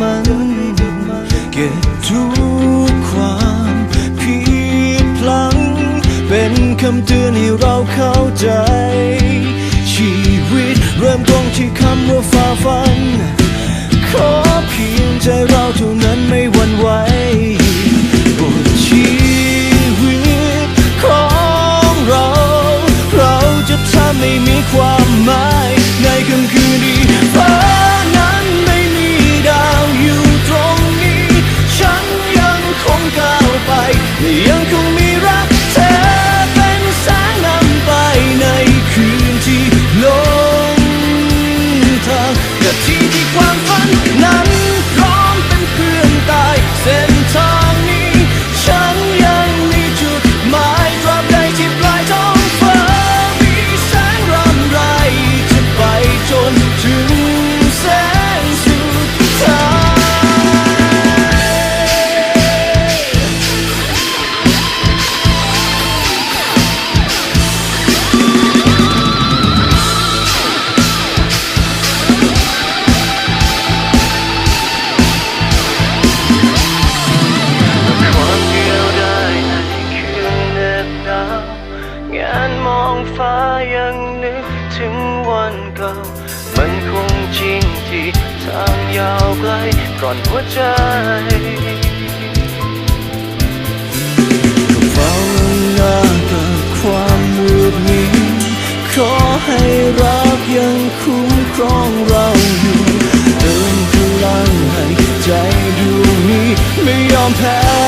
มัน เก็บทุกความผิดพลังเป็นคำเตือนให้เราเข้าใจ ชีวิตเริ่มต้นที่คำว่าฝ่าฟัน ขอเพียงใจเราเท่านั้นาง ก่อนหัวใจเฝ้าหน้ากับความมืดมิดขอให้รักยังคุ้มครองเราอยู่เติมพลังให้ใจดวงนี้ไม่ยอมแพ้